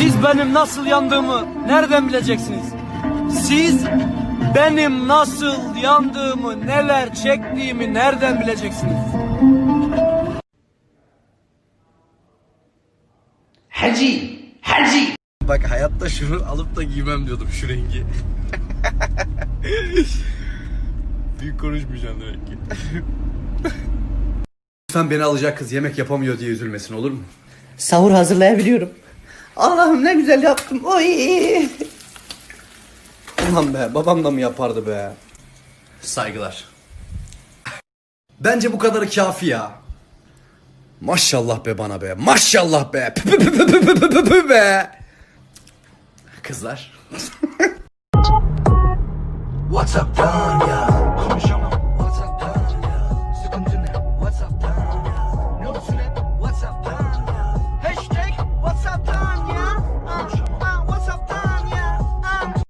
Siz benim nasıl yandığımı nereden bileceksiniz? Siz benim nasıl yandığımı, neler çektiğimi nereden bileceksiniz? Bak hayatta şunu alıp da giymem diyordum şu rengi. Büyük konuşmayacağım demek ki. Lütfen beni alacak kız yemek yapamıyor diye üzülmesin olur mu? Sahur hazırlayabiliyorum. Allah'ım ne güzel yaptım. Oy. Ulan be babam da mı yapardı be? Saygılar. Bence bu kadarı kafi ya. Maşallah be bana be. Maşallah be. Pü pü pü pü pü pü pü pü be. Kızlar. What's up, done, yeah?